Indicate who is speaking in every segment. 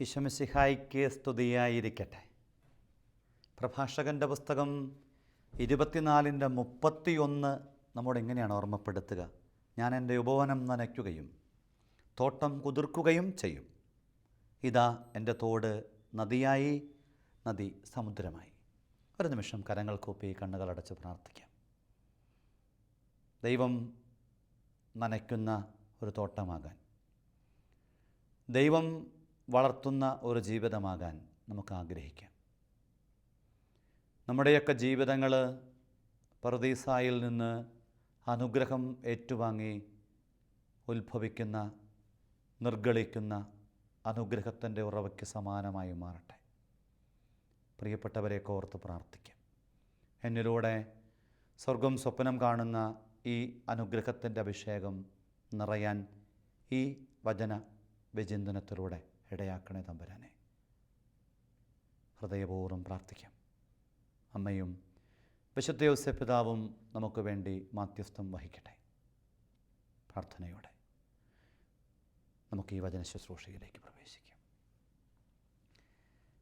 Speaker 1: ഈശോമിശിഹായിക്ക് സ്തുതിയായിരിക്കട്ടെ. പ്രഭാഷകന്റെ പുസ്തകം ഇരുപത്തിനാലിന്റെ മുപ്പത്തിയൊന്ന് നമ്മോട് എങ്ങനെയാണ് ഓർമ്മപ്പെടുത്തുക? ഞാൻ എന്റെ ഉപവനം നനയ്ക്കുകയും തോട്ടം കുതിർക്കുകയും ചെയ്യും. ഇതാ എന്റെ തോട് നദിയായി നദി സമുദ്രമായി. ഒരു നിമിഷം കരങ്ങൾ കൂപ്പി കണ്ണുകളടച്ച് പ്രാർത്ഥിക്കാം. ദൈവം നനയ്ക്കുന്ന ഒരു തോട്ടമാകാൻ. ദൈവം വളർത്തുന്ന ഒരു ജീവിതമാകാൻ നമുക്ക് ആഗ്രഹിക്കാം നമ്മുടെയൊക്കെ ജീവിതങ്ങൾ പ്രതീസായിൽ നിന്ന് അനുഗ്രഹം ഏറ്റുവാങ്ങി ഉത്ഭവിക്കുന്ന നിർഗളിക്കുന്ന അനുഗ്രഹത്തിന്റെ ഉറവയ്ക്ക് സമാനമായി മാറട്ടെ. പ്രിയപ്പെട്ടവരെ ഓർത്ത് പ്രാർത്ഥിക്കാം. എന്നിലൂടെ സ്വർഗം സ്വപ്നം കാണുന്ന ഈ അനുഗ്രഹത്തിന്റെ അഭിഷേകം നിറയാൻ ഈ വചന വിചിന്തനത്തിലൂടെ ഇടയാക്കണേ തമ്പുരാനെ. ഹൃദയപൂർവം പ്രാർത്ഥിക്കാം. അമ്മയും വിശുദ്ധ യോസെ പിതാവും നമുക്ക് വേണ്ടി മാധ്യസ്ഥം വഹിക്കട്ടെ. പ്രാർത്ഥനയോടെ നമുക്ക് ഈ വചന ശുശ്രൂഷയിലേക്ക് പ്രവേശിക്കാം.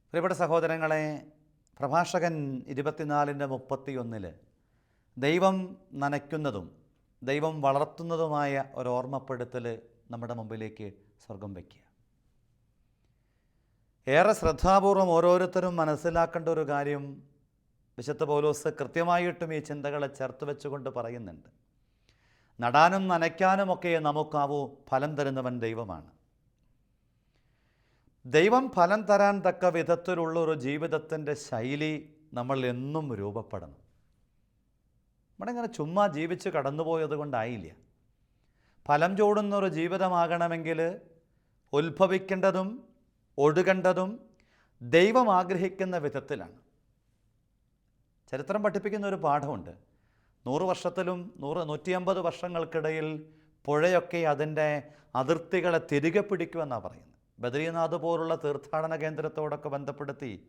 Speaker 1: പ്രിയപ്പെട്ട സഹോദരങ്ങളെ പ്രഭാഷകൻ ഇരുപത്തിനാലിന്റെ മുപ്പത്തിയൊന്നിൽ ദൈവം നനയ്ക്കുന്നതും ദൈവം വളർത്തുന്നതുമായ ഒരു ഓർമ്മപ്പെടുത്തൽ നമ്മുടെ മുമ്പിലേക്ക് സ്വർഗം വയ്ക്കുക. ഏറെ ശ്രദ്ധാപൂർവം ഓരോരുത്തരും മനസ്സിലാക്കേണ്ട ഒരു കാര്യം വിശുദ്ധ പൗലോസ് കൃത്യമായിട്ടും ഈ ചിന്തകളെ ചേർത്ത് വെച്ചുകൊണ്ട് പറയുന്നുണ്ട്. നടാനും നനയ്ക്കാനുമൊക്കെ നമുക്കാവൂ ഫലം തരുന്നവൻ ദൈവമാണ്. ദൈവം ഫലം തരാൻ തക്ക വിധത്തിലുള്ള ഒരു ജീവിതത്തിന്റെ ശൈലി നമ്മൾ എന്നും രൂപപ്പെടണം. നമ്മളിങ്ങനെ ചുമ്മാ ജീവിച്ച് കടന്നുപോയത് കൊണ്ടായില്ല. ഫലം ചൂടുന്ന ഒരു ജീവിതമാകണമെങ്കിൽ ഉത്ഭവിക്കേണ്ടതും ഒഴുകേണ്ടതും ദൈവം ആഗ്രഹിക്കുന്ന വിധത്തിലാണ്. ചരിത്രം പഠിപ്പിക്കുന്ന ഒരു പാഠമുണ്ട്. നൂറ് വർഷത്തിലും നൂറ് നൂറ്റിയമ്പത് വർഷങ്ങൾക്കിടയിൽ പുഴയൊക്കെ അതിന്റെ അതിർത്തികളെ തിരികെ പിടിക്കുമെന്നാണ് പറയുന്നത്. ബദ്രീനാഥ് പോലുള്ള തീർത്ഥാടന കേന്ദ്രത്തോടൊക്കെ ബന്ധപ്പെടുത്തി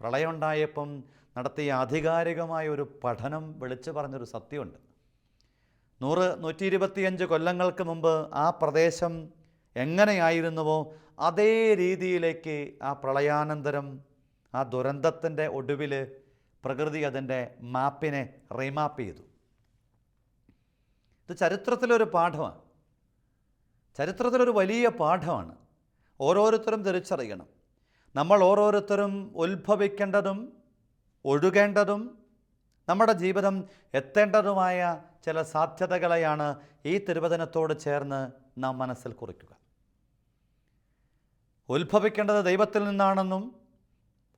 Speaker 1: പ്രളയമുണ്ടായപ്പം നടത്തിയ ആധികാരികമായ ഒരു പഠനം വിളിച്ചു പറഞ്ഞൊരു സത്യമുണ്ട്. നൂറ് നൂറ്റി ഇരുപത്തിയഞ്ച് കൊല്ലങ്ങൾക്ക് മുമ്പ് ആ പ്രദേശം എങ്ങനെയായിരുന്നുവോ അതേ രീതിയിലേക്ക് ആ പ്രളയാനന്തരം ആ ദുരന്തത്തിന്റെ ഒടുവിൽ പ്രകൃതി അതിന്റെ മാപ്പിനെ റീമാപ്പ് ചെയ്തു. ഇത് ചരിത്രത്തിലൊരു പാഠമാണ്. ചരിത്രത്തിലൊരു വലിയ പാഠമാണ്. ഓരോരുത്തരും തിരിച്ചറിയണം. നമ്മൾ ഓരോരുത്തരും ഉത്ഭവിക്കേണ്ടതും ഒഴുകേണ്ടതും നമ്മുടെ ജീവിതം എത്തേണ്ടതുമായ ചില സാധ്യതകളെയാണ് ഈ തിരുവചനത്തോട് ചേർന്ന് നാം മനസ്സിൽ കുറിക്കുക. ഉത്ഭവിക്കേണ്ടത് ദൈവത്തിൽ നിന്നാണെന്നും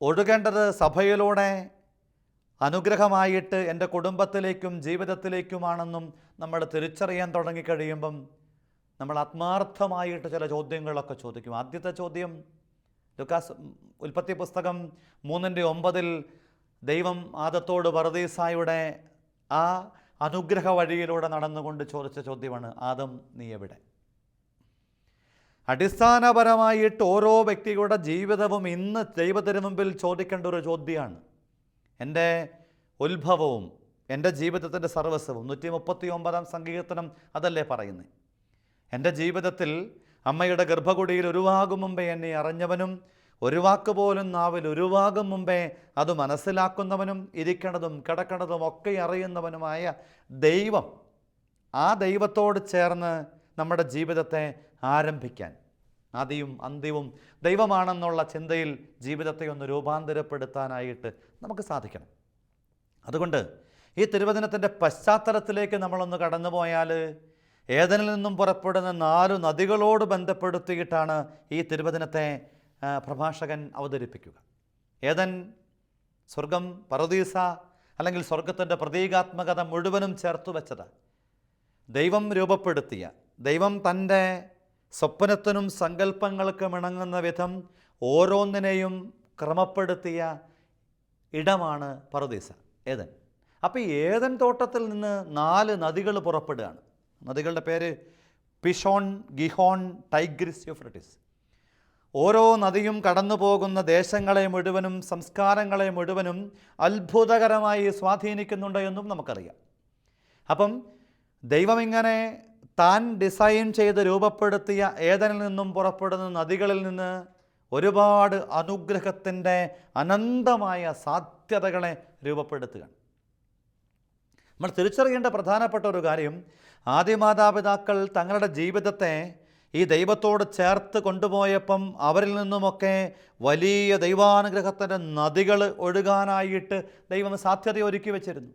Speaker 1: ഒഴുകേണ്ടത് സഭയിലൂടെ അനുഗ്രഹമായിട്ട് എന്റെ കുടുംബത്തിലേക്കും ജീവിതത്തിലേക്കുമാണെന്നും നമ്മൾ തിരിച്ചറിയാൻ തുടങ്ങിക്കഴിയുമ്പം നമ്മൾ ആത്മാർത്ഥമായിട്ട് ചില ചോദ്യങ്ങളൊക്കെ ചോദിക്കും. ആദ്യത്തെ ചോദ്യം ലുക്കാസ് ഉൽപ്പത്തി പുസ്തകം മൂന്നിന്റെ ഒമ്പതിൽ ദൈവം ആദത്തോട് പറദീസായുടെ ആ അനുഗ്രഹ വഴിയിലൂടെ നടന്നുകൊണ്ട് ചോദിച്ച ചോദ്യമാണ് ആദം നീ എവിടെ? അടിസ്ഥാനപരമായിട്ട് ഓരോ വ്യക്തിയുടെ ജീവിതവും ഇന്ന് ദൈവത്തിന് മുമ്പിൽ ചോദിക്കേണ്ട ഒരു ചോദ്യമാണ്. എന്റെ ഉത്ഭവവും എന്റെ ജീവിതത്തിന്റെ സർവസ്വവും നൂറ്റി മുപ്പത്തി ഒമ്പതാം സങ്കീർത്തനം അതല്ലേ പറയുന്നത് എന്റെ ജീവിതത്തിൽ അമ്മയുടെ ഗർഭകുടിയിൽ ഒരുവാകും മുമ്പേ എന്നെ അറിഞ്ഞവനും ഒരു വാക്ക് പോലും നാവിൽ ഒരു ഭാഗം മുമ്പേ അത് മനസ്സിലാക്കുന്നവനും ഇരിക്കണതും കിടക്കണതും ഒക്കെ അറിയുന്നവനുമായ ദൈവം ആ ദൈവത്തോട് ചേർന്ന് നമ്മുടെ ജീവിതത്തെ ആരംഭിക്കാൻ. ആദിയും അന്ത്യവും ദൈവമാണെന്നുള്ള ചിന്തയിൽ ജീവിതത്തെ ഒന്ന് രൂപാന്തരപ്പെടുത്താനായിട്ട് നമുക്ക് സാധിക്കണം. അതുകൊണ്ട് ഈ തിരുവചനത്തിന്റെ പശ്ചാത്തലത്തിലേക്ക് നമ്മളൊന്ന് കടന്നുപോയാൽ ഏതനിൽ നിന്നും പുറപ്പെടുന്ന നാലു നദികളോട് ബന്ധപ്പെടുത്തിയിട്ടാണ് ഈ തിരുവചനത്തെ പ്രഭാഷകൻ അവതരിപ്പിക്കുക. ഏതൻ സ്വർഗം പറദീസ അല്ലെങ്കിൽ സ്വർഗത്തിന്റെ പ്രതീകാത്മകത മുഴുവനും ചേർത്തു വച്ചത്. ദൈവം രൂപപ്പെടുത്തിയ ദൈവം തന്റെ സ്വപ്നത്തിനും സങ്കല്പങ്ങൾക്കും ഇണങ്ങുന്ന വിധം ഓരോന്നിനെയും ക്രമപ്പെടുത്തിയ ഇടമാണ് പറദീസ ഏതൻ. അപ്പോൾ ഏതൻ തോട്ടത്തിൽ നിന്ന് നാല് നദികൾ പുറപ്പെടുകയാണ്. നദികളുടെ പേര് പിഷോൺ ഗിഹോൺ ടൈഗ്രിസ് യൂഫ്രട്ടിസ്. ഓരോ നദിയും കടന്നു പോകുന്ന ദേശങ്ങളെ മുഴുവനും സംസ്കാരങ്ങളെ മുഴുവനും അത്ഭുതകരമായി സ്വാധീനിക്കുന്നുണ്ട് എന്നും നമുക്കറിയാം. അപ്പം ദൈവം ഇങ്ങനെ താൻ ഡിസൈൻ ചെയ്ത് രൂപപ്പെടുത്തിയ ഏതനിൽ നിന്നും പുറപ്പെടുന്ന നദികളിൽ നിന്ന് ഒരുപാട് അനുഗ്രഹത്തിന്റെ അനന്തമായ സാധ്യതകളെ രൂപപ്പെടുത്തുകയാണ്. നമ്മൾ തിരിച്ചറിയേണ്ട പ്രധാനപ്പെട്ട ഒരു കാര്യം ആദ്യ മാതാപിതാക്കൾ തങ്ങളുടെ ജീവിതത്തെ ഈ ദൈവത്തോട് ചേർത്ത് കൊണ്ടുപോയപ്പം അവരിൽ നിന്നുമൊക്കെ വലിയ ദൈവാനുഗ്രഹത്തിന്റെ നദികൾ ഒഴുകാനായിട്ട് ദൈവം സാധ്യത ഒരുക്കി വച്ചിരുന്നു.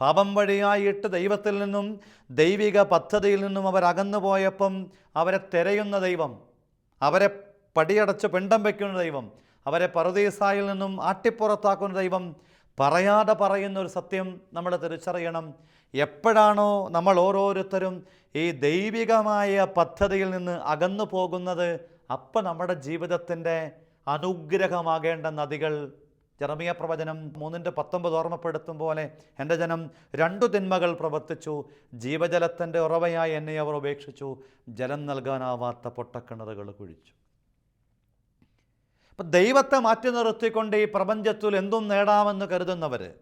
Speaker 1: പാപം വഴിയായിട്ട് ദൈവത്തിൽ നിന്നും ദൈവിക പദ്ധതിയിൽ നിന്നും അവർ അകന്നു പോയപ്പം അവരെ തിരയുന്ന ദൈവം അവരെ പടിയടച്ച് പിണ്ടം വയ്ക്കുന്ന ദൈവം അവരെ പറുദീസായിൽ നിന്നും ആട്ടിപ്പുറത്താക്കുന്ന ദൈവം പറയാതെ പറയുന്ന ഒരു സത്യം നമ്മൾ തിരിച്ചറിയണം. എപ്പോഴാണോ നമ്മൾ ഓരോരുത്തരും ഈ ദൈവികമായ പദ്ധതിയിൽ നിന്ന് അകന്നു പോകുന്നത് അപ്പം നമ്മുടെ ജീവിതത്തിന്റെ അനുഗ്രഹമാകേണ്ട നദികൾ. ജെറമിയ പ്രവചനം മൂന്നിന്റെ പത്തൊമ്പത് ഓർമ്മപ്പെടുത്തും പോലെ എന്റെ ജനം രണ്ടു തിന്മകൾ പ്രവർത്തിച്ചു. ജീവജലത്തിന്റെ ഉറവയായി എന്നെ അവർ ഉപേക്ഷിച്ചു. ജലം നൽകാനാവാത്ത പൊട്ടക്കിണറുകൾ കുഴിച്ചു. അപ്പം ദൈവത്തെ മാറ്റി നിർത്തിക്കൊണ്ട് ഈ പ്രപഞ്ചത്തിൽ എന്തും നേടാമെന്ന് കരുതുന്നവർ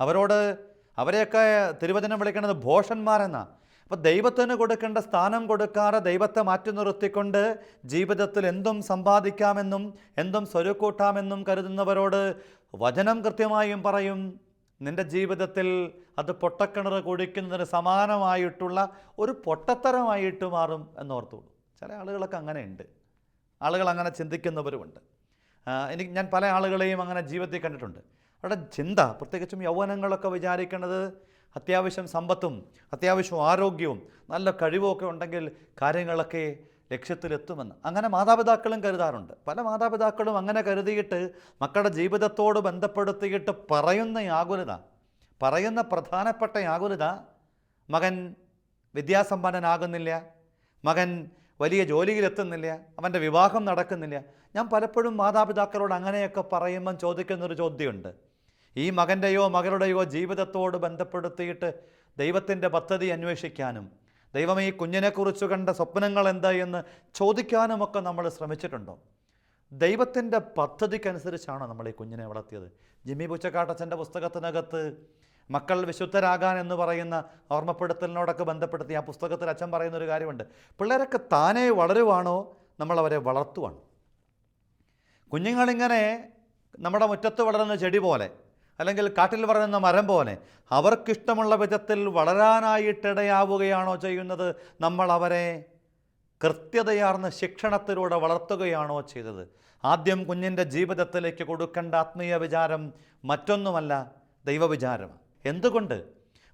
Speaker 1: അവരോട് അവരെയൊക്കെ തിരുവചനം വിളിക്കുന്നത് ഭോഷന്മാരെന്നാണ് അപ്പോൾ ദൈവത്തിന് കൊടുക്കേണ്ട സ്ഥാനം കൊടുക്കാതെ ദൈവത്തെ മാറ്റി നിർത്തിക്കൊണ്ട് ജീവിതത്തിൽ എന്തും സമ്പാദിക്കാമെന്നും എന്തും സ്വരുക്കൂട്ടാമെന്നും കരുതുന്നവരോട് വചനം കൃത്യമായും പറയും. നിന്റെ ജീവിതത്തിൽ അത് പൊട്ടക്കിണർ കുടിക്കുന്നതിന് സമാനമായിട്ടുള്ള ഒരു പൊട്ടത്തരമായിട്ട് മാറും എന്നോർത്തോളൂ. ചില ആളുകളൊക്കെ അങ്ങനെയുണ്ട്. ആളുകൾ അങ്ങനെ ചിന്തിക്കുന്നവരുമുണ്ട്. എനിക്ക് ഞാൻ പല ആളുകളെയും അങ്ങനെ ജീവിതത്തിൽ കണ്ടിട്ടുണ്ട്. അവരുടെ ചിന്ത പ്രത്യേകിച്ചും യൗവനങ്ങളൊക്കെ വിചാരിക്കുന്നത് അത്യാവശ്യം സമ്പത്തും അത്യാവശ്യം ആരോഗ്യവും നല്ല കഴിവുമൊക്കെ ഉണ്ടെങ്കിൽ കാര്യങ്ങളൊക്കെ ലക്ഷ്യത്തിലെത്തുമെന്ന്. അങ്ങനെ മാതാപിതാക്കളും കരുതാറുണ്ട്. പല മാതാപിതാക്കളും അങ്ങനെ കരുതിയിട്ട് മക്കളുടെ ജീവിതത്തോട് ബന്ധപ്പെടുത്തിയിട്ട് പറയുന്ന ആകുലത പറയുന്ന പ്രധാനപ്പെട്ട ആകുലത മകൻ വിദ്യാസമ്പന്നനാകുന്നില്ല മകൻ വലിയ ജോലിയിലെത്തുന്നില്ല അവന്റെ വിവാഹം നടക്കുന്നില്ല ഞാൻ പലപ്പോഴും മാതാപിതാക്കളോട് അങ്ങനെയൊക്കെ പറയുമ്പം ചോദിക്കുന്നൊരു ചോദ്യമുണ്ട്. ഈ മകന്റെയോ മകളുടെയോ ജീവിതത്തോട് ബന്ധപ്പെടുത്തിയിട്ട് ദൈവത്തിന്റെ പദ്ധതി അന്വേഷിക്കാനും ദൈവം ഈ കുഞ്ഞിനെക്കുറിച്ച് കണ്ട സ്വപ്നങ്ങൾ എന്താ എന്ന് ചോദിക്കാനുമൊക്കെ നമ്മൾ ശ്രമിച്ചിട്ടുണ്ടോ? ദൈവത്തിന്റെ പദ്ധതിക്കനുസരിച്ചാണ് നമ്മൾ ഈ കുഞ്ഞിനെ വളർത്തിയത്. ജിമ്മി പുച്ചക്കാട്ടച്ചന്റെ പുസ്തകത്തിനകത്ത് മക്കൾ വിശുദ്ധരാകാൻ എന്ന് പറയുന്ന ഓർമ്മപ്പെടുത്തലിനോടൊക്കെ ബന്ധപ്പെടുത്തി ആ പുസ്തകത്തിൽ അച്ഛൻ പറയുന്നൊരു കാര്യമുണ്ട്. പിള്ളേരൊക്കെ താനേ വളരുവാണോ? നമ്മളവരെ വളർത്തുവാണ്. കുഞ്ഞുങ്ങളിങ്ങനെ നമ്മുടെ മുറ്റത്ത് വളരുന്ന ചെടി പോലെ അല്ലെങ്കിൽ കാട്ടിൽ വളരുന്ന മരം പോലെ അവർക്കിഷ്ടമുള്ള വിധത്തിൽ വളരാനായിട്ടിടയാവുകയാണോ ചെയ്യുന്നത്? നമ്മൾ അവരെ കൃത്യതയാർന്ന ശിക്ഷണത്തിലൂടെ വളർത്തുകയാണോ ചെയ്തത്? ആദ്യം കുഞ്ഞിന്റെ ജീവിതത്തിലേക്ക് കൊടുക്കേണ്ട ആത്മീയ വിചാരം മറ്റൊന്നുമല്ല ദൈവവിചാരമാണ് എന്തുകൊണ്ട്?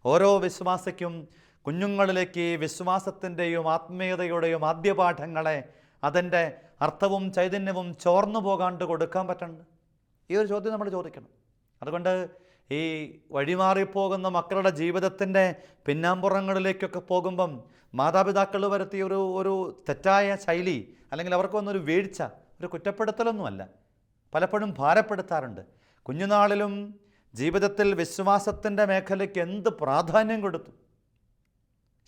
Speaker 1: ഓരോ വിശ്വാസിക്കും കുഞ്ഞുങ്ങളിലേക്ക് വിശ്വാസത്തിന്റെയും ആത്മീയതയുടെയും ആദ്യപാഠങ്ങളെ അതിന്റെ അർത്ഥവും ചൈതന്യവും ചോർന്നു പോകാണ്ട് കൊടുക്കാൻ പറ്റണ്ട്. ഈ ഒരു ചോദ്യം നമ്മൾ ചോദിക്കണം. അതുകൊണ്ട് ഈ വഴിമാറിപ്പോകുന്ന മക്കളുടെ ജീവിതത്തിന്റെ പിന്നാമ്പുറങ്ങളിലേക്കൊക്കെ പോകുമ്പം മാതാപിതാക്കൾ വരുത്തിയ ഒരു ഒരു തെറ്റായ ശൈലി അല്ലെങ്കിൽ അവർക്ക് വന്നൊരു വീഴ്ച ഒരു കുറ്റപ്പെടുത്തലൊന്നുമല്ല. പലപ്പോഴും ഭാരപ്പെടുത്താറുണ്ട്. കുഞ്ഞുനാളിലും ജീവിതത്തിൽ വിശ്വാസത്തിന്റെ മേഖലയ്ക്ക് എന്ത് പ്രാധാന്യം കൊടുത്തു?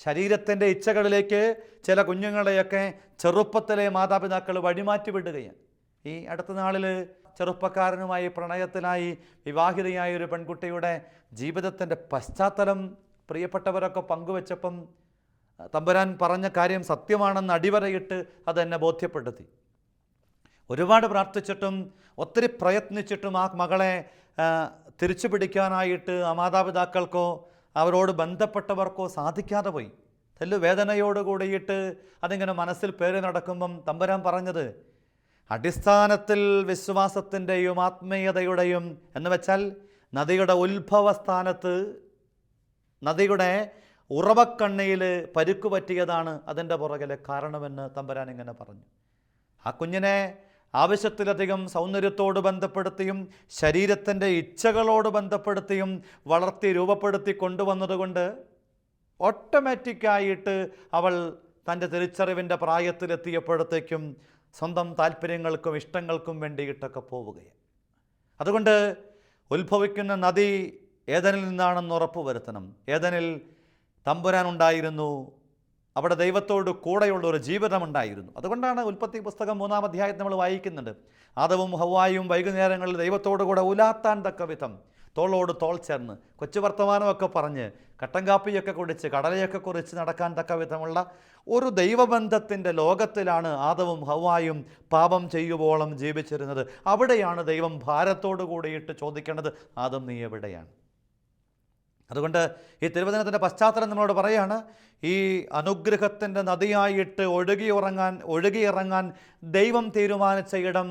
Speaker 1: ശരീരത്തിന്റെ ഇച്ഛകളിലേക്ക് ചില കുഞ്ഞുങ്ങളെയൊക്കെ ചെറുപ്പത്തിലെ മാതാപിതാക്കൾ വഴിമാറ്റി വിടുകയാണ് ഈ അടുത്ത നാളിൽ ചെറുപ്പക്കാരനുമായി പ്രണയത്തിനായി വിവാഹിതയായ ഒരു പെൺകുട്ടിയുടെ ജീവിതത്തിന്റെ പശ്ചാത്തലം പ്രിയപ്പെട്ടവരൊക്കെ പങ്കുവച്ചപ്പം തമ്പുരാൻ പറഞ്ഞ കാര്യം സത്യമാണെന്ന് അടിവരയിട്ട് അതെന്നെ ബോധ്യപ്പെടുത്തി. ഒരുപാട് പ്രാർത്ഥിച്ചിട്ടും ഒത്തിരി പ്രയത്നിച്ചിട്ടും ആ മകളെ തിരിച്ചു പിടിക്കാനായിട്ട് ആ മാതാപിതാക്കൾക്കോ അവരോട് ബന്ധപ്പെട്ടവർക്കോ സാധിക്കാതെ പോയി. തെല്ലു വേദനയോട് കൂടിയിട്ട് അതിങ്ങനെ മനസ്സിൽ പേര് നടക്കുമ്പം തമ്പുരാൻ പറഞ്ഞത് അടിസ്ഥാനത്തിൽ വിശ്വാസത്തിന്റെയും ആത്മീയതയുടെയും എന്ന് വെച്ചാൽ നദിയുടെ ഉത്ഭവസ്ഥാനത്ത് നദിയുടെ ഉറവക്കണ്ണയിൽ പരുക്ക് പറ്റിയതാണ് അതിന്റെ പുറകിലെ കാരണമെന്ന് തമ്പുരാൻ ഇങ്ങനെ പറഞ്ഞു. ആ കുഞ്ഞിനെ ആവശ്യത്തിലധികം സൗന്ദര്യത്തോട് ബന്ധപ്പെടുത്തിയും ശരീരത്തിന്റെ ഇച്ഛകളോട് ബന്ധപ്പെടുത്തിയും വളർത്തി രൂപപ്പെടുത്തി കൊണ്ടുവന്നതുകൊണ്ട് ഓട്ടോമാറ്റിക്കായിട്ട് അവൾ തന്റെ തിരിച്ചറിവിന്റെ പ്രായത്തിലെത്തിയപ്പോഴത്തേക്കും സ്വന്തം താല്പര്യങ്ങൾക്കും ഇഷ്ടങ്ങൾക്കും വേണ്ടിയിട്ടൊക്കെ പോവുകയാണ്. അതുകൊണ്ട് ഉത്ഭവിക്കുന്ന നദി ഏതനിൽ നിന്നാണെന്ന് ഉറപ്പ് വരുത്തണം ഏതനിൽ തമ്പുരാൻ ഉണ്ടായിരുന്നു അവിടെ ദൈവത്തോട് കൂടെയുള്ള ഒരു ജീവിതമുണ്ടായിരുന്നു. അതുകൊണ്ടാണ് ഉൽപ്പത്തി പുസ്തകം മൂന്നാം അധ്യായത്തിൽ നമ്മൾ വായിക്കുന്നുണ്ട്. ആദവും ഹവായും വൈകുന്നേരങ്ങളിൽ ദൈവത്തോടു കൂടെ ഉലാത്താൻ തക്ക വിധം തോളോട് തോൾ ചേർന്ന് കൊച്ചു വർത്തമാനമൊക്കെ പറഞ്ഞ് കട്ടൻകാപ്പിയൊക്കെ കുടിച്ച് കടലയൊക്കെ കുറിച്ച് നടക്കാൻ തക്ക വിധമുള്ള ഒരു ദൈവബന്ധത്തിന്റെ ലോകത്തിലാണ് ആദവും ഹവായും പാപം ചെയ്യുവോളം ജീവിച്ചിരുന്നത്. അവിടെയാണ് ദൈവം ഭാരത്തോടു കൂടിയിട്ട് ചോദിക്കേണ്ടത് ആദം നീ എവിടെയാണ്? അതുകൊണ്ട് ഈ തിരുവചനത്തിന്റെ പശ്ചാത്തലം നമ്മളോട് പറയാണ് ഈ അനുഗ്രഹത്തിന്റെ നദിയായിട്ട് ഒഴുകി ഉറങ്ങാൻ ഒഴുകിയിറങ്ങാൻ ദൈവം തീരുമാനിച്ച ഇടം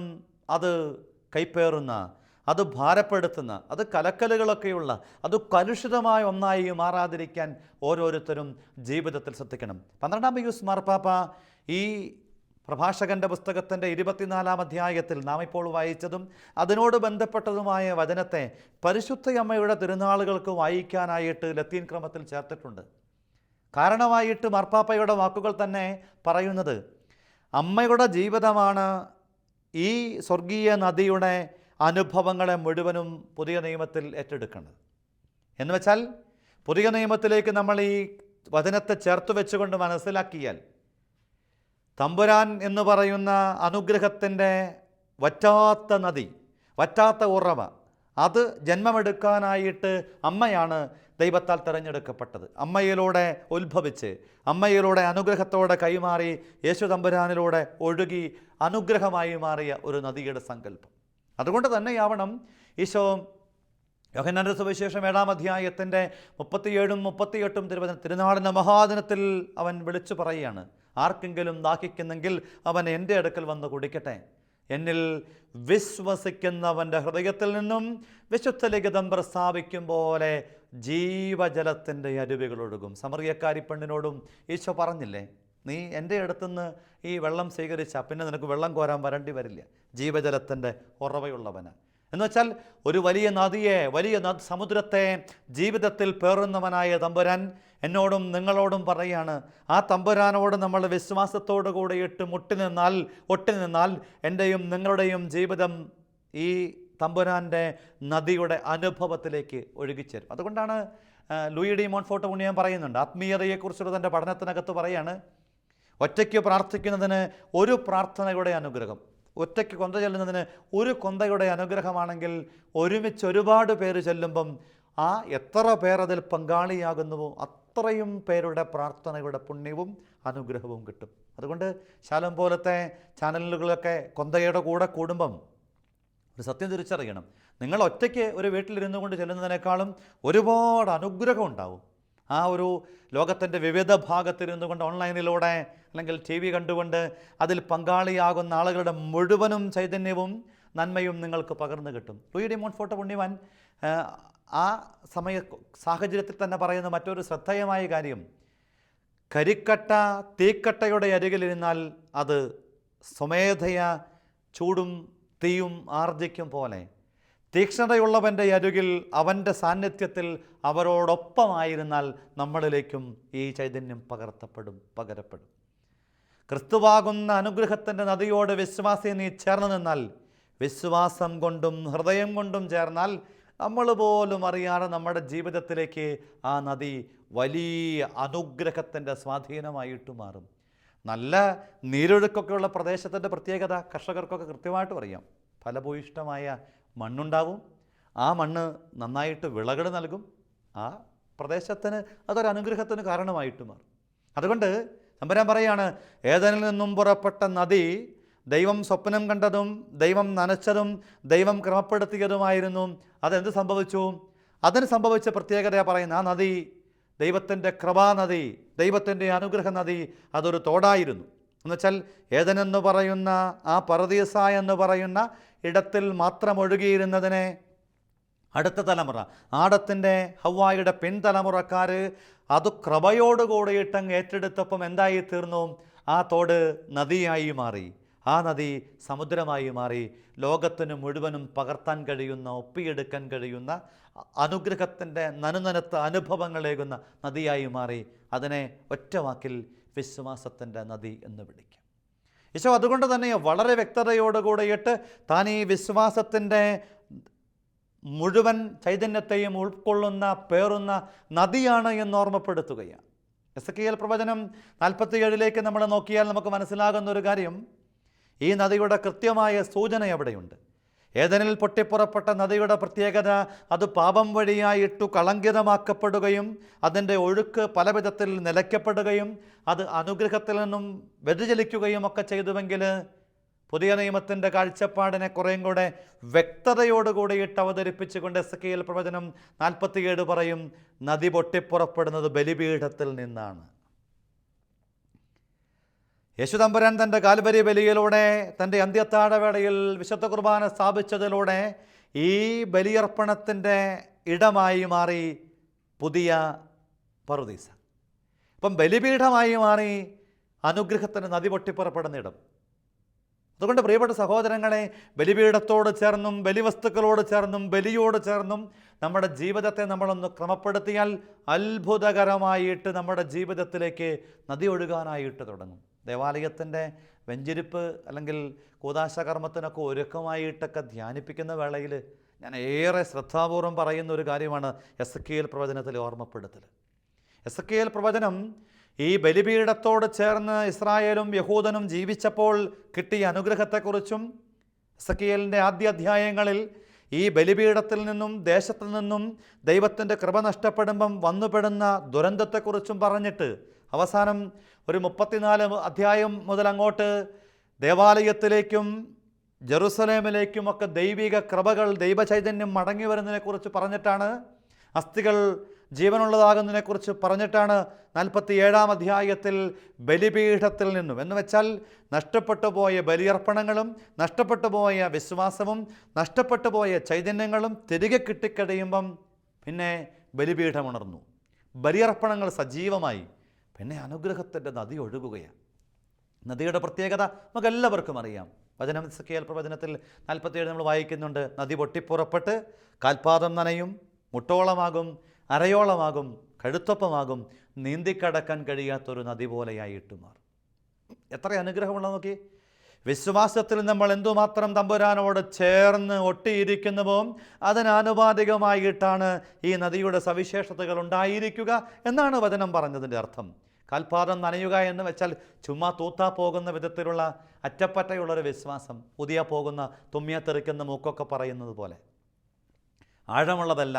Speaker 1: അത് കൈപ്പേറുന്ന അത് ഭാരപ്പെടുത്തുന്ന അത് കലക്കലുകളൊക്കെയുള്ള അത് കലുഷിതമായ ഒന്നായി മാറാതിരിക്കാൻ ഓരോരുത്തരും ജീവിതത്തിൽ ശ്രദ്ധിക്കണം. പന്ത്രണ്ടാം യൂസ് മാർപ്പാപ്പ ഈ പ്രഭാഷകന്റെ പുസ്തകത്തിന്റെ ഇരുപത്തിനാലാം അധ്യായത്തിൽ നാം ഇപ്പോൾ വായിച്ചതും അതിനോട് ബന്ധപ്പെട്ടതുമായ വചനത്തെ പരിശുദ്ധയമ്മയുടെ തിരുനാളുകൾക്ക് വായിക്കാനായിട്ട് ലത്തീൻ ക്രമത്തിൽ ചേർത്തിട്ടുണ്ട്. കാരണമായിട്ട് മാർപ്പാപ്പയുടെ വാക്കുകൾ തന്നെ പറയുന്നത് അമ്മയുടെ ജീവിതമാണ് ഈ സ്വർഗീയ നദിയുടെ അനുഭവങ്ങളെ മുഴുവനും പുതിയ നിയമത്തിൽ ഏറ്റെടുക്കുന്നത്. എന്ന് വെച്ചാൽ പുതിയ നിയമത്തിലേക്ക് നമ്മൾ ഈ വചനത്തെ ചേർത്ത് വെച്ചുകൊണ്ട് മനസ്സിലാക്കിയാൽ തമ്പുരാൻ എന്ന് പറയുന്ന അനുഗ്രഹത്തിന്റെ വറ്റാത്ത നദി വറ്റാത്ത ഉറവ അത് ജന്മമെടുക്കാനായിട്ട് അമ്മയാണ് ദൈവത്താൽ തിരഞ്ഞെടുക്കപ്പെട്ടത്. അമ്മയിലൂടെ ഉത്ഭവിച്ച് അമ്മയിലൂടെ അനുഗ്രഹത്തോടെ കൈമാറി യേശു തമ്പുരാനിലൂടെ ഒഴുകി അനുഗ്രഹമായി മാറിയ ഒരു നദിയുടെ സങ്കല്പം. അതുകൊണ്ട് തന്നെയാവണം ഈശോ യോഹന്നാന്റെ സുവിശേഷം ഏഴാം അധ്യായത്തിന്റെ മുപ്പത്തിയേഴും മുപ്പത്തിയെട്ടും തിരുവചന തിരുനാടിന്റെ മഹാദിനത്തിൽ അവൻ വിളിച്ചു പറയുകയാണ് ആർക്കെങ്കിലും ദാഹിക്കുന്നെങ്കിൽ അവൻ എന്റെ അടുക്കൽ വന്ന് കുടിക്കട്ടെ. എന്നിൽ വിശ്വസിക്കുന്നവന്റെ ഹൃദയത്തിൽ നിന്നും വിശുദ്ധ ലിഖിതം പ്രസ്താവിക്കും പോലെ ജീവജലത്തിന്റെ അരുവികൾ ഒഴുകും. സമറിയക്കാരി പെണ്ണിനോടും ഈശോ പറഞ്ഞില്ലേ നീ എന്റെ അടുത്തുനിന്ന് ഈ വെള്ളം സ്വീകരിച്ചാൽ പിന്നെ നിനക്ക് വെള്ളം കോരാൻ വരേണ്ടി വരില്ല. ജീവജലത്തിന്റെ ഉറവയുള്ളവന്. എന്ന് വെച്ചാൽ ഒരു വലിയ നദിയെ വലിയ സമുദ്രത്തെ ജീവിതത്തിൽ പേറുന്നവനായ തമ്പുരാൻ എന്നോടും നിങ്ങളോടും പറയാണ് ആ തമ്പുരാനോട് നമ്മൾ വിശ്വാസത്തോടു കൂടിയിട്ട് മുട്ടി നിന്നാൽ ഒട്ടി നിന്നാൽ എന്റെയും നിങ്ങളുടെയും ജീവിതം ഈ തമ്പുരാന്റെ നദിയുടെ അനുഭവത്തിലേക്ക് ഒഴുകിച്ചേരും. അതുകൊണ്ടാണ് ലൂയി ഡി മോൺഫോർട്ട് പുണ്യം പറയുന്നുണ്ട്. ആത്മീയതയെക്കുറിച്ചുള്ള തന്റെ പഠനത്തിനകത്ത് പറയാണ് ഒറ്റയ്ക്ക് പ്രാർത്ഥിക്കുന്നതിന് ഒരു പ്രാർത്ഥനയുടെ അനുഗ്രഹം ഒറ്റയ്ക്ക് കൊന്ത ചെല്ലുന്നതിന് ഒരു കൊന്തയുടെ അനുഗ്രഹമാണെങ്കിൽ ഒരുമിച്ച് ഒരുപാട് പേര് ചെല്ലുമ്പം ആ എത്ര പേരതിൽ പങ്കാളിയാകുന്നുവോ അത്രയും പേരുടെ പ്രാർത്ഥനയുടെ പുണ്യവും അനുഗ്രഹവും കിട്ടും. അതുകൊണ്ട് ശാലം പോലത്തെ ചാനലുകളൊക്കെ കൊന്തയുടെ കൂടെ കൂടുമ്പം ഒരു സത്യം തിരിച്ചറിയണം. നിങ്ങൾ ഒറ്റയ്ക്ക് ഒരു വീട്ടിലിരുന്നു കൊണ്ട് ചെല്ലുന്നതിനേക്കാളും ഒരുപാട് അനുഗ്രഹം ഉണ്ടാവും. ആ ഒരു ലോകത്തിന്റെ വിവിധ ഭാഗത്തിരുന്നു കൊണ്ട് ഓൺലൈനിലൂടെ അല്ലെങ്കിൽ ടി വി കണ്ടുകൊണ്ട് അതിൽ പങ്കാളിയാകുന്ന ആളുകളുടെ മുഴുവനും ചൈതന്യവും നന്മയും നിങ്ങൾക്ക് പകർന്നു കിട്ടും. ലൂയി ഡി മോൺഫോർട്ട് പുണ്യവാൻ ആ സമയ സാഹചര്യത്തിൽ തന്നെ പറയുന്ന മറ്റൊരു ശ്രദ്ധേയമായ കാര്യം കരിക്കട്ട തീക്കട്ടയുടെ അരികിലിരുന്നാൽ അത് സ്വമേധയ ചൂടും തീയും ആർജിക്കും പോലെ. തീക്ഷ്ണതയുള്ളവന്റെ അരുകിൽ അവന്റെ സാന്നിധ്യത്തിൽ അവരോടൊപ്പമായിരുന്നാൽ നമ്മളിലേക്കും ഈ ചൈതന്യം പകർത്തപ്പെടും പകരപ്പെടും. ക്രിസ്തുവാകുന്ന അനുഗ്രഹത്തിന്റെ നദിയോട് വിശ്വാസി നീ ചേർന്ന് നിന്നാൽ വിശ്വാസം കൊണ്ടും ഹൃദയം കൊണ്ടും ചേർന്നാൽ നമ്മൾ പോലും അറിയാതെ നമ്മുടെ ജീവിതത്തിലേക്ക് ആ നദി വലിയ അനുഗ്രഹത്തിന്റെ സ്വാധീനമായിട്ട് മാറും. നല്ല നീരൊഴുക്കൊക്കെയുള്ള പ്രദേശത്തിന്റെ പ്രത്യേകത കർഷകർക്കൊക്കെ കൃത്യമായിട്ട് അറിയാം. ഫലഭൂയിഷ്ടമായ മണ്ണുണ്ടാവും. ആ മണ്ണ് നന്നായിട്ട് വിളകൾ നൽകും. ആ പ്രദേശത്തിന് അതൊരനുഗ്രഹത്തിന് കാരണമായിട്ട് മാറും. അതുകൊണ്ട് തമ്പുരാൻ പറയാണ് ഏതനിൽ നിന്നും പുറപ്പെട്ട നദി ദൈവം സ്വപ്നം കണ്ടതും ദൈവം നനച്ചതും ദൈവം ക്രമപ്പെടുത്തിയതുമായിരുന്നു. അതെന്ത് സംഭവിച്ചു? അതിന് സംഭവിച്ച പ്രത്യേകത പറയുന്ന ആ നദി ദൈവത്തിന്റെ കൃപാനദി ദൈവത്തിന്റെ അനുഗ്രഹ നദി അതൊരു തോടായിരുന്നു. എന്നുവെച്ചാൽ ഏതനെന്ന് പറയുന്ന ആ പറദീസ എന്ന് പറയുന്ന ഇടത്തിൽ മാത്രം ഒഴുകിയിരുന്നതിനെ അടുത്ത തലമുറ. ആടത്തിന്റെ ഹവായുടെ പിൻതലമുറക്കാർ അത് കൃപയോടുകൂടിയിട്ടങ്ങ് ഏറ്റെടുത്തപ്പം എന്തായി തീർന്നു ആ തോട് നദിയായി മാറി. ആ നദി സമുദ്രമായി മാറി. ലോകത്തിന് മുഴുവനും പകർത്താൻ കഴിയുന്ന ഒപ്പിയെടുക്കാൻ കഴിയുന്ന അനുഗ്രഹത്തിന്റെ നനുനനത്ത് അനുഭവങ്ങളേകുന്ന നദിയായി മാറി. അതിനെ ഒറ്റവാക്കിൽ വിശ്വാസത്തിന്റെ നദി എന്ന് വിളിക്കാം. ഈശോ അതുകൊണ്ട് തന്നെ വളരെ വ്യക്തതയോടുകൂടിയിട്ട് താൻ ഈ വിശ്വാസത്തിന്റെ മുഴുവൻ ചൈതന്യത്തെയും ഉൾക്കൊള്ളുന്ന പേറുന്ന നദിയാണ് എന്ന് ഓർമ്മപ്പെടുത്തുകയാണ്. എസ് കെ എൽ പ്രവചനം നാൽപ്പത്തിയേഴിലേക്ക് നമ്മൾ നോക്കിയാൽ നമുക്ക് മനസ്സിലാകുന്ന ഒരു കാര്യം ഈ നദിയുടെ കൃത്യമായ സൂചന എവിടെയുണ്ട്? ഏതനിൽ പൊട്ടിപ്പുറപ്പെട്ട നദിയുടെ പ്രത്യേകത അത് പാപം വഴിയായിട്ടു കളങ്കിതമാക്കപ്പെടുകയും അതിന്റെ ഒഴുക്ക് പല വിധത്തിൽ നിലയ്ക്കപ്പെടുകയും അത് അനുഗ്രഹത്തിൽ നിന്നും വ്യതിചലിക്കുകയും ഒക്കെ ചെയ്തുവെങ്കിൽ പുതിയ നിയമത്തിന്റെ കാഴ്ചപ്പാടിനെ കുറേയും കൂടെ വ്യക്തതയോടുകൂടിയിട്ട് അവതരിപ്പിച്ചുകൊണ്ട് എസ് കെ എൽ പ്രവചനം നാൽപ്പത്തിയേഴ് പറയും നദി പൊട്ടിപ്പുറപ്പെടുന്നത് ബലിപീഠത്തിൽ നിന്നാണ്. യേശുതമ്പുരാൻ തന്റെ കാൽവരി ബലിയിലൂടെ തന്റെ അന്ത്യത്താഴവേളയിൽ വിശുദ്ധ കുർബാന സ്ഥാപിച്ചതിലൂടെ ഈ ബലിയർപ്പണത്തിന്റെ ഇടമായി മാറി പുതിയ പറുദീസ. അപ്പം ബലിപീഠമായി മാറി അനുഗ്രഹത്തിന് നദി പൊട്ടിപ്പുറപ്പെടുന്ന ഇടം. അതുകൊണ്ട് പ്രിയപ്പെട്ട സഹോദരങ്ങളെ ബലിപീഠത്തോട് ചേർന്നും ബലിവസ്തുക്കളോട് ചേർന്നും ബലിയോട് ചേർന്നും നമ്മുടെ ജീവിതത്തെ നമ്മളൊന്ന് ക്രമപ്പെടുത്തിയാൽ അത്ഭുതകരമായിട്ട് നമ്മുടെ ജീവിതത്തിലേക്ക് നദി ഒഴുകാനായിട്ട് തുടങ്ങും. ദേവാലയത്തിന്റെ വെഞ്ചിരിപ്പ് അല്ലെങ്കിൽ കൂതാശകർമ്മത്തിനൊക്കെ ഒരുക്കമായിട്ടൊക്കെ ധ്യാനിപ്പിക്കുന്ന വേളയിൽ ഞാൻ ഏറെ ശ്രദ്ധാപൂർവം പറയുന്ന ഒരു കാര്യമാണ് എസ് കെ എൽ പ്രവചനത്തിൽ ഓർമ്മപ്പെടുത്തൽ. എസ് കെ എൽ പ്രവചനം ഈ ബലിപീഠത്തോട് ചേർന്ന് ഇസ്രായേലും യഹൂദനും ജീവിച്ചപ്പോൾ കിട്ടിയ അനുഗ്രഹത്തെക്കുറിച്ചും എസ് കെ എല്ലിന്റെ ആദ്യ അധ്യായങ്ങളിൽ ഈ ബലിപീഠത്തിൽ നിന്നും ദേശത്തു നിന്നും ദൈവത്തിന്റെ കൃപ നഷ്ടപ്പെടുമ്പം വന്നുപെടുന്ന ദുരന്തത്തെക്കുറിച്ചും പറഞ്ഞിട്ട് അവസാനം ഒരു മുപ്പത്തിനാല് അധ്യായം മുതൽ അങ്ങോട്ട് ദേവാലയത്തിലേക്കും ജെറുസലേമിലേക്കും ഒക്കെ ദൈവിക കൃപകൾ ദൈവചൈതന്യം മടങ്ങി വരുന്നതിനെക്കുറിച്ച് പറഞ്ഞിട്ടാണ് അസ്ഥികൾ ജീവനുള്ളതാകുന്നതിനെക്കുറിച്ച് പറഞ്ഞിട്ടാണ് നാൽപ്പത്തി ഏഴാം അധ്യായത്തിൽ ബലിപീഠത്തിൽ നിന്നും. എന്ന് വെച്ചാൽ നഷ്ടപ്പെട്ടു പോയ ബലിയർപ്പണങ്ങളും നഷ്ടപ്പെട്ടു പോയ വിശ്വാസവും നഷ്ടപ്പെട്ടു പോയ ചൈതന്യങ്ങളും തിരികെ കിട്ടിക്കഴിയുമ്പം പിന്നെ ബലിപീഠമുണർന്നു. ബലിയർപ്പണങ്ങൾ സജീവമായി. പിന്നെ അനുഗ്രഹത്തിന്റെ നദി ഒഴുകുകയാണ്. നദിയുടെ പ്രത്യേകത നമുക്ക് എല്ലാവർക്കും അറിയാം. വചനം സഖിയൽ പ്രവചനത്തിൽ നാൽപ്പത്തിയേഴ് നമ്മൾ വായിക്കുന്നുണ്ട്. നദി പൊട്ടിപ്പുറപ്പെട്ട് കാൽപാദം നനയും മുട്ടോളമാകും അരയോളമാകും കഴുത്തൊപ്പമാകും നീന്തിക്കടക്കാൻ കഴിയാത്തൊരു നദി പോലെയായിട്ട് മാറും എത്ര അനുഗ്രഹമുള്ള നോക്കി വിശ്വാസത്തിൽ നമ്മൾ എന്തുമാത്രം തമ്പുരാനോട് ചേർന്ന് ഒട്ടിയിരിക്കുന്നുവോ അതിനാനുപാതികമായിട്ടാണ് ഈ നദിയുടെ സവിശേഷതകൾ ഉണ്ടായിരിക്കുക എന്നാണ് വചനം പറഞ്ഞതിന്റെ അർത്ഥം. കാൽപാദം നനയുക എന്ന് വെച്ചാൽ ചുമ്മാ തൂത്താ പോകുന്ന വിധത്തിലുള്ള അറ്റപ്പറ്റയുള്ളൊരു വിശ്വാസം പുതിയ പോകുന്ന തുമ്മിയ തെറിക്കുന്ന മൂക്കൊക്കെ പറയുന്നത് പോലെ. ആഴമുള്ളതല്ല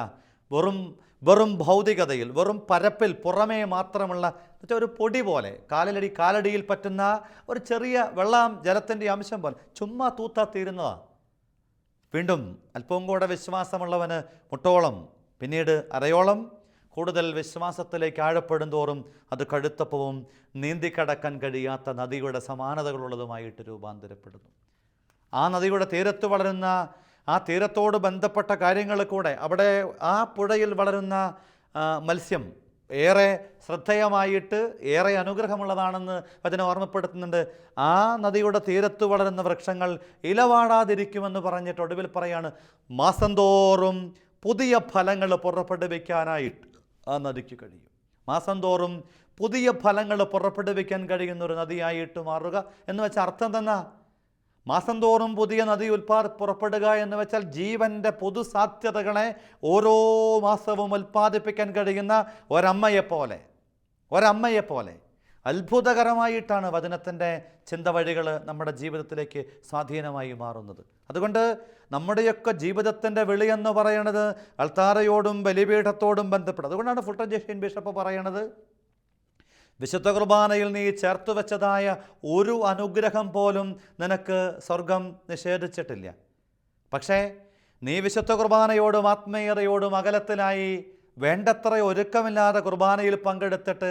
Speaker 1: വെറും വെറും ഭൗതികതയിൽ വെറും പരപ്പിൽ പുറമേ മാത്രമുള്ള എന്നുവെച്ചാൽ ഒരു പൊടി പോലെ കാലിലടി കാലടിയിൽ പറ്റുന്ന ഒരു ചെറിയ വെള്ളം ജലത്തിന്റെ അംശം പോലെ ചുമ്മാ തൂത്താ തീരുന്നതാണ് വീണ്ടും അല്പവും കൂടെ വിശ്വാസമുള്ളവന് മുട്ടോളം പിന്നീട് അരയോളം. കൂടുതൽ വിശ്വാസത്തിലേക്ക് ആഴപ്പെടും തോറും അത് കഴുത്തപ്പവും നീന്തിക്കടക്കാൻ കഴിയാത്ത നദിയുടെ സമാനതകളുള്ളതുമായിട്ട് രൂപാന്തരപ്പെടുന്നു. ആ നദിയുടെ തീരത്ത് വളരുന്ന ആ തീരത്തോട് ബന്ധപ്പെട്ട കാര്യങ്ങൾ കൂടെ അവിടെ ആ പുഴയിൽ വളരുന്ന മത്സ്യം ഏറെ ശ്രദ്ധേയമായിട്ട് ഏറെ അനുഗ്രഹമുള്ളതാണെന്ന് വചനം ഓർമ്മപ്പെടുത്തുന്നുണ്ട്. ആ നദിയുടെ തീരത്ത് വളരുന്ന വൃക്ഷങ്ങൾ ഇലവാടാതിരിക്കുമെന്ന് പറഞ്ഞിട്ട് ഒടുവിൽ പറയാണ് മാസം തോറും പുതിയ ഫലങ്ങൾ പുറപ്പെടുവിക്കാനായിട്ട് ആ നദിക്ക് കഴിയും. മാസം തോറും പുതിയ ഫലങ്ങൾ പുറപ്പെടുവിക്കാൻ കഴിയുന്ന ഒരു നദിയായിട്ട് മാറുക എന്ന് വെച്ച അർത്ഥം തന്നെ മാസം തോറും പുതിയ നദി ഉൽപാ പുറപ്പെടുക എന്ന് വെച്ചാൽ ജീവന്റെ പൊതു സാധ്യതകളെ ഓരോ മാസവും ഉൽപ്പാദിപ്പിക്കാൻ കഴിയുന്ന ഒരമ്മയെപ്പോലെ ഒരമ്മയെപ്പോലെ അത്ഭുതകരമായിട്ടാണ് വചനത്തിന്റെ ചിന്ത വഴികൾ നമ്മുടെ ജീവിതത്തിലേക്ക് സ്വാധീനമായി മാറുന്നത്. അതുകൊണ്ട് നമ്മുടെയൊക്കെ ജീവിതത്തിന്റെ വിളി എന്ന് പറയുന്നത് അൾത്താരയോടും ബലിപീഠത്തോടും ബന്ധപ്പെട്ട് അതുകൊണ്ടാണ് ഫുൾട്ടൻ ജഷ്യൻ ബിഷപ്പ് പറയണത് വിശുദ്ധ കുർബാനയിൽ നീ ചേർത്ത് വെച്ചതായ ഒരു അനുഗ്രഹം പോലും നിനക്ക് സ്വർഗം നിഷേധിച്ചിട്ടില്ല. പക്ഷേ നീ വിശുദ്ധ കുർബാനയോടും ആത്മീയതയോടും അകലത്തിലായി വേണ്ടത്ര ഒരുക്കമില്ലാതെ കുർബാനയിൽ പങ്കെടുത്തിട്ട്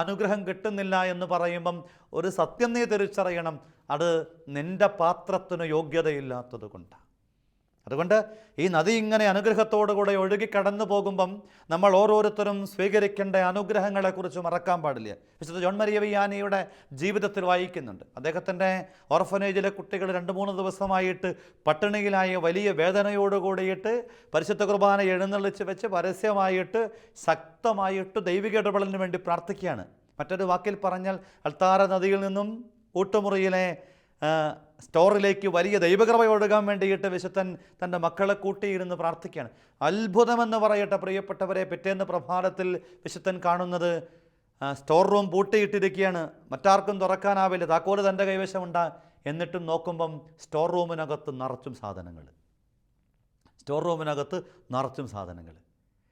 Speaker 1: അനുഗ്രഹം കിട്ടുന്നില്ല എന്ന് പറയുമ്പം ഒരു സത്യം നീ തിരിച്ചറിയണം. അത് നിന്റെ പാത്രത്തിന് യോഗ്യതയില്ലാത്തത് കൊണ്ടാണ്. അതുകൊണ്ട് ഈ നദി ഇങ്ങനെ അനുഗ്രഹത്തോടുകൂടെ ഒഴുകി കടന്നു പോകുമ്പം നമ്മൾ ഓരോരുത്തരും സ്വീകരിക്കേണ്ട അനുഗ്രഹങ്ങളെക്കുറിച്ച് മറക്കാൻ പാടില്ല. വിശുദ്ധ ജോൺ മരിയ വിയാനിയുടെ ജീവിതത്തിൽ വായിക്കുന്നുണ്ട്. അദ്ദേഹത്തിന്റെ ഓർഫനേജിലെ കുട്ടികൾ രണ്ട് മൂന്ന് ദിവസമായിട്ട് പട്ടിണിയിലായ വലിയ വേദനയോടുകൂടിയിട്ട് പരിശുദ്ധ കുർബാന എഴുന്നള്ളിച്ച് വെച്ച് പരസ്യമായിട്ട് ശക്തമായിട്ട് ദൈവിക ഇടപെടലിന് വേണ്ടി പ്രാർത്ഥിക്കുകയാണ്. മറ്റൊരു വാക്കിൽ പറഞ്ഞാൽ അൾത്താര നദിയിൽ നിന്നും ഊട്ടുമുറിയിലെ സ്റ്റോറിലേക്ക് വലിയ ദൈവകൃപ ഒഴുകാൻ വേണ്ടിയിട്ട് വിശുദ്ധൻ തന്റെ മക്കളെ കൂട്ടിയിരുന്ന് പ്രാർത്ഥിക്കുകയാണ്. അത്ഭുതമെന്ന് പറയട്ടെ പ്രിയപ്പെട്ടവരെ പിറ്റേന്ന് പ്രഭാതത്തിൽ വിശുദ്ധൻ കാണുന്നത് സ്റ്റോർ റൂം പൂട്ടിയിട്ടിരിക്കുകയാണ്. മറ്റാർക്കും തുറക്കാനാവില്ല. താക്കോൽ തന്റെ കൈവശമുണ്ട്. എന്നിട്ടും നോക്കുമ്പം സ്റ്റോർ റൂമിനകത്ത് നിറച്ചും സാധനങ്ങൾ. സ്റ്റോർ റൂമിനകത്ത് നിറച്ചും സാധനങ്ങൾ.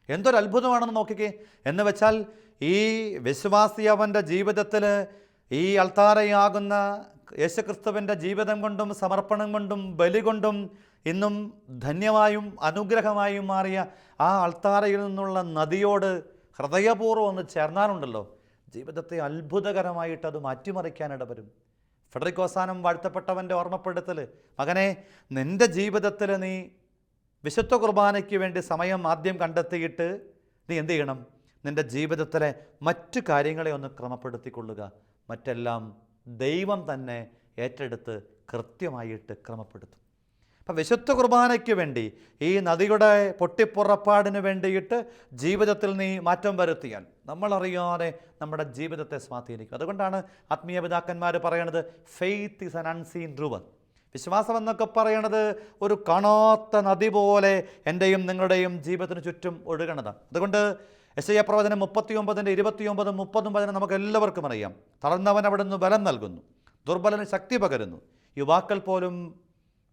Speaker 1: എന്തൊരു അത്ഭുതമാണെന്ന് നോക്കിക്കേ. എന്ന് വെച്ചാൽ ഈ വിശ്വാസി അവന്റെ ജീവിതത്തിൽ ഈ അൾത്താരയാകുന്ന യേശുക്രിസ്തുവിന്റെ ജീവിതം കൊണ്ടും സമർപ്പണം കൊണ്ടും ബലി കൊണ്ടും ഇന്നും ധന്യമായും അനുഗ്രഹമായും മാറിയ ആ അൾത്താരയിൽ നിന്നുള്ള നദിയോട് ഹൃദയപൂർവം ഒന്ന് ചേർന്നാലുണ്ടല്ലോ. ജീവിതത്തെ അത്ഭുതകരമായിട്ട് അത് മാറ്റിമറിക്കാനിട വരും ഫെഡറിക് അവസാനം വാഴ്ത്തപ്പെട്ടവന്റെ ഓർമ്മപ്പെടുത്തൽ മകനെ നിന്റെ ജീവിതത്തിൽ നീ വിശുദ്ധ കുർബാനയ്ക്ക് വേണ്ടി സമയം ആദ്യം കണ്ടെത്തിയിട്ട് നീ എന്ത് ചെയ്യണം? നിന്റെ ജീവിതത്തിലെ മറ്റു കാര്യങ്ങളെ ഒന്ന് ക്രമപ്പെടുത്തിക്കൊള്ളുക. മറ്റെല്ലാം ദൈവം തന്നെ ഏറ്റെടുത്ത് കൃത്യമായിട്ട് ക്രമപ്പെടുത്തും. അപ്പം വിശുദ്ധ കുർബാനയ്ക്ക് വേണ്ടി ഈ നദിയുടെ പൊട്ടിപ്പുറപ്പാടിന് വേണ്ടിയിട്ട് ജീവിതത്തിൽ നീ മാറ്റം വരുത്തിയാൽ നമ്മളറിയാതെ നമ്മുടെ ജീവിതത്തെ സ്വാധീനിക്കും. അതുകൊണ്ടാണ് ആത്മീയ പിതാക്കന്മാർ പറയണത് ഫെയ്ത്ത് ഇസ് അൻ അൺസീൻ ധ്രുവൻ വിശ്വാസം എന്നൊക്കെ പറയണത് ഒരു കാണാത്ത നദി പോലെ എന്റെയും നിങ്ങളുടെയും ജീവിതത്തിന് ചുറ്റും ഒഴുകണതാണ്. അതുകൊണ്ട് എസ് ഐ പ്രവചനം മുപ്പത്തി ഒമ്പതിന്റെ ഇരുപത്തി ഒമ്പതും മുപ്പതും പതിനും നമുക്ക് എല്ലാവർക്കും അറിയാം. തളർന്നവൻ അവിടെ നിന്ന് ബലം നൽകുന്നു. ദുർബലന് ശക്തി പകരുന്നു. യുവാക്കൾ പോലും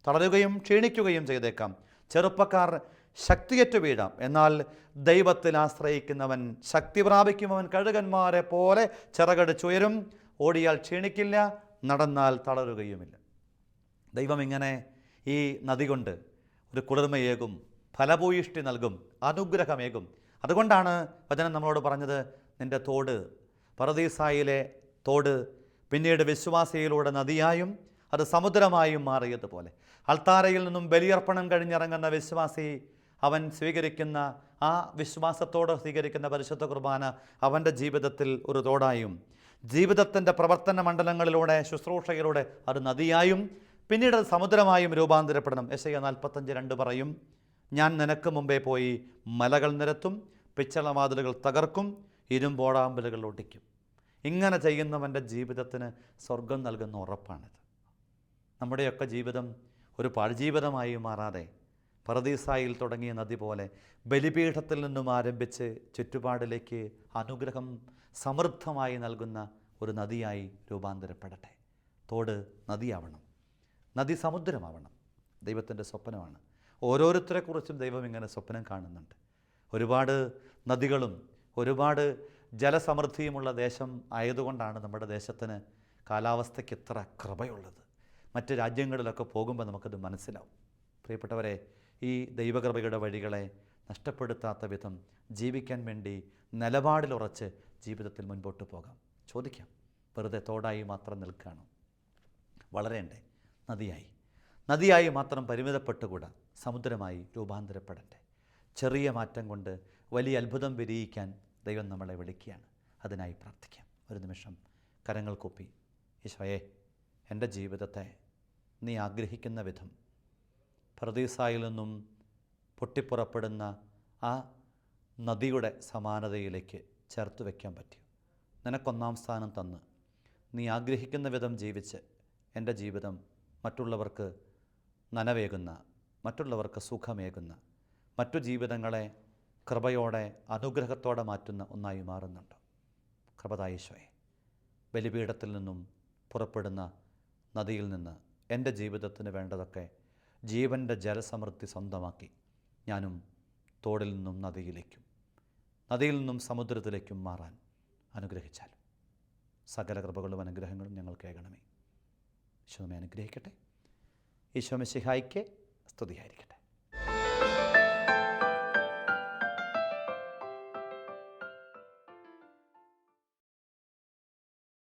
Speaker 1: തളരുകയും ക്ഷീണിക്കുകയും ചെയ്തേക്കാം. ചെറുപ്പക്കാർ ശക്തിയേറ്റു വീഴാം. എന്നാൽ ദൈവത്തിൽ ആശ്രയിക്കുന്നവൻ ശക്തി പ്രാപിക്കും അവൻ കഴുകന്മാരെ പോലെ ചിറകടിച്ചുയരും. ഓടിയാൽ ക്ഷീണിക്കില്ല നടന്നാൽ തളരുകയുമില്ല. ദൈവം ഇങ്ങനെ ഈ നദി കൊണ്ട് ഒരു കുളിർമയേകും ഫലഭൂയിഷ്ടി നൽകും അനുഗ്രഹമേകും. അതുകൊണ്ടാണ് വചനം നമ്മളോട് പറഞ്ഞത് നിന്റെ തോട് പറദീസായിലെ തോട് പിന്നീട് വിശ്വാസിയിലൂടെ നദിയായും അത് സമുദ്രമായും മാറിയതുപോലെ. അൾത്താരയിൽ നിന്നും ബലിയർപ്പണം കഴിഞ്ഞിറങ്ങുന്ന വിശ്വാസി അവൻ സ്വീകരിക്കുന്ന ആ വിശ്വാസത്തോടെ സ്വീകരിക്കുന്ന പരിശുദ്ധ കുർബാന അവന്റെ ജീവിതത്തിൽ ഒരു തോടായും ജീവിതത്തിന്റെ പ്രവർത്തന മണ്ഡലങ്ങളിലൂടെ ശുശ്രൂഷയിലൂടെ അത് നദിയായും പിന്നീട് അത് സമുദ്രമായും രൂപാന്തരപ്പെടണം. എസ് ഐ നാൽപ്പത്തഞ്ച് രണ്ട് പറയും ഞാൻ നിനക്ക് മുമ്പേ പോയി മലകൾ നിരത്തും പിച്ചളവാതിലുകൾ തകർക്കും ഇരുമ്പോടാമ്പലുകൾ ഒടിക്കും. ഇങ്ങനെ ചെയ്യുന്നവന്റെ ജീവിതത്തിന് സ്വർഗം നൽകുന്ന ഉറപ്പാണിത്. നമ്മുടെയൊക്കെ ജീവിതം ഒരു പാഴ്ജീവിതമായി മാറാതെ പറദീസായിൽ തുടങ്ങിയ നദി പോലെ ബലിപീഠത്തിൽ നിന്നും ആരംഭിച്ച് ചുറ്റുപാടിലേക്ക് അനുഗ്രഹം സമൃദ്ധമായി നൽകുന്ന ഒരു നദിയായി രൂപാന്തരപ്പെടട്ടെ. തോട് നദിയാവണം. നദി സമുദ്രമാവണം. ദൈവത്തിന്റെ സ്വപ്നമാണ്. ഓരോരുത്തരെക്കുറിച്ചും ദൈവം ഇങ്ങനെ സ്വപ്നം കാണുന്നുണ്ട്. ഒരുപാട് നദികളും ഒരുപാട് ജലസമൃദ്ധിയുമുള്ള ദേശം ആയതുകൊണ്ടാണ് നമ്മുടെ ദേശത്തിന് കാലാവസ്ഥയ്ക്ക് ഇത്ര കൃപയുള്ളത്. മറ്റ് രാജ്യങ്ങളിലൊക്കെ പോകുമ്പോൾ നമുക്കത് മനസ്സിലാവും. പ്രിയപ്പെട്ടവരെ ഈ ദൈവകൃപയുടെ വഴികളെ നഷ്ടപ്പെടുത്താത്ത വിധം ജീവിക്കാൻ വേണ്ടി നിലപാടിലുറച്ച് ജീവിതത്തിൽ മുൻപോട്ട് പോകാം. ചോദിക്കാം വെറുതെ തോടായി മാത്രം നിൽക്കുകയാണ്? വളരേണ്ടേ നദിയായി. നദിയായി മാത്രം പരിമിതപ്പെട്ടുകൂടാ സമുദ്രമായി രൂപാന്തരപ്പെടട്ടെ ചെറിയ മാറ്റം കൊണ്ട് വലിയ അത്ഭുതം വിരിയിക്കാൻ ദൈവം നമ്മളെ വിളിക്കുകയാണ്. അതിനായി പ്രാർത്ഥിക്കാം. ഒരു നിമിഷം കരങ്ങൾ കൂപ്പി. ഈശോയെ എന്റെ ജീവിതത്തെ നീ ആഗ്രഹിക്കുന്ന വിധം പ്രതീസായിൽ നിന്നും പൊട്ടിപ്പുറപ്പെടുന്ന ആ നദിയുടെ സമാനതയിലേക്ക് ചേർത്ത് വയ്ക്കാൻ പറ്റും. നിനക്കൊന്നാം സ്ഥാനം തന്ന്. നീ ആഗ്രഹിക്കുന്ന വിധം ജീവിച്ച് എന്റെ ജീവിതം മറ്റുള്ളവർക്ക് നനവേകുന്ന മറ്റുള്ളവർക്ക് സുഖമേകുന്ന മറ്റു ജീവിതങ്ങളെ കൃപയോടെ അനുഗ്രഹത്തോടെ മാറ്റുന്ന ഒന്നായി മാറുന്നുണ്ട്. കൃപതായേശോയെ ബലിപീഠത്തിൽ നിന്നും പുറപ്പെടുന്ന നദിയിൽ നിന്ന് എന്റെ ജീവിതത്തിന് വേണ്ടതൊക്കെ ജീവന്റെ ജലസമൃദ്ധി സ്വന്തമാക്കി ഞാനും തോടിൽ നിന്നും നദിയിലേക്കും നദിയിൽ നിന്നും സമുദ്രത്തിലേക്കും മാറാൻ അനുഗ്രഹിച്ചാൽ സകല കൃപകളും അനുഗ്രഹങ്ങളും ഞങ്ങൾ കേൾക്കണമേ ഈശോമെ അനുഗ്രഹിക്കട്ടെ. ഈശോമെ ശിഹായിക്ക് സ്തുതിയായിരിക്കട്ടെ.